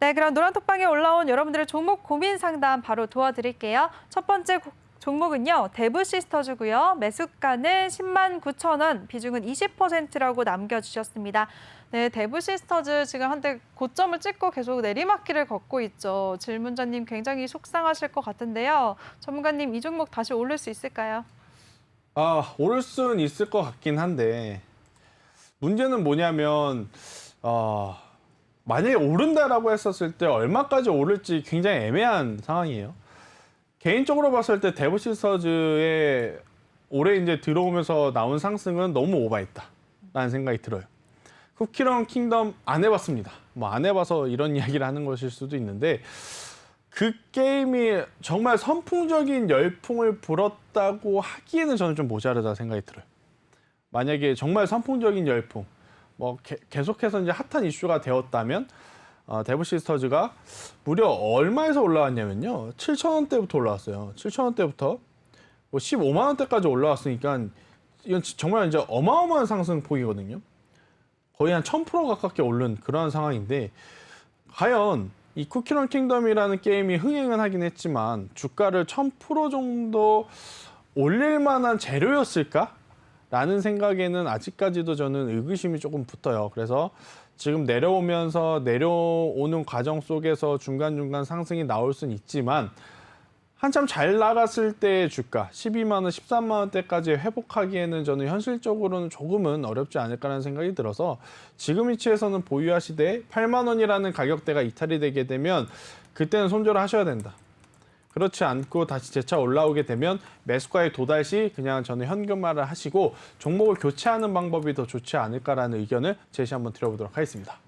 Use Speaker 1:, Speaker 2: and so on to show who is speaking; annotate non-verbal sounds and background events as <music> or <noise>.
Speaker 1: 네, 그럼 노란톡방에 올라온 여러분들의 종목 고민 상담 바로 도와드릴게요. 첫 번째 고- 종목은요, 대부 시스터즈고요. 매수가는 10만 9천 원, 비중은 20%라고 남겨주셨습니다. 네, 대부 시스터즈 지금 한때 고점을 찍고 계속 내리막길을 걷고 있죠. 질문자님 굉장히 속상하실 것 같은데요. 전문가님, 이 종목 다시 오를 수 있을까요?
Speaker 2: 아, 오를 수는 있을 것 같긴 한데 문제는 뭐냐면 어, 만약에 오른다라고 했었을 때 얼마까지 오를지 굉장히 애매한 상황이에요. 개인적으로 봤을 때 데브시서즈의 올해 이제 들어오면서 나온 상승은 너무 오바했다 라는 생각이 들어요. 쿠키런 킹덤 안 해봤습니다. 뭐 안 해봐서 이런 <laughs> 이야기를 하는 것일 수도 있는데 그 게임이 정말 선풍적인 열풍을 불었다고 하기에는 저는 좀 모자르다 생각이 들어요. 만약에 정말 선풍적인 열풍, 뭐 게- 계속해서 이제 핫한 이슈가 되었다면 어, 데브 시스터즈가 무려 얼마에서 올라왔냐면요, 7천 원대부터 올라왔어요. 7천 원대부터 뭐 15만 원대까지 올라왔으니까 이건 지- 정말 이제 어마어마한 상승폭이거든요. 거의 한 1000% 가깝게 오른 그러한 상황인데 과연 이 쿠키런 킹덤이라는 게임이 흥행은 하긴 했지만 주가를 1000% 정도 올릴 만한 재료였을까? 라는 생각에는 아직까지도 저는 의구심이 조금 붙어요. 그래서 지금 내려오면서 내려오는 과정 속에서 중간중간 상승이 나올 수는 있지만 한참 잘 나갔을 때의 주가 12만 원, 13만 원대까지 회복하기에는 저는 현실적으로는 조금은 어렵지 않을까라는 생각이 들어서 지금 위치에서는 보유하시되 8만 원이라는 가격대가 이탈이 되게 되면 그때는 손절을 하셔야 된다. 그렇지 않고 다시 재차 올라오게 되면 매수가에 도달 시 그냥 저는 현금화를 하시고 종목을 교체하는 방법이 더 좋지 않을까라는 의견을 제시 한번 드려보도록 하겠습니다.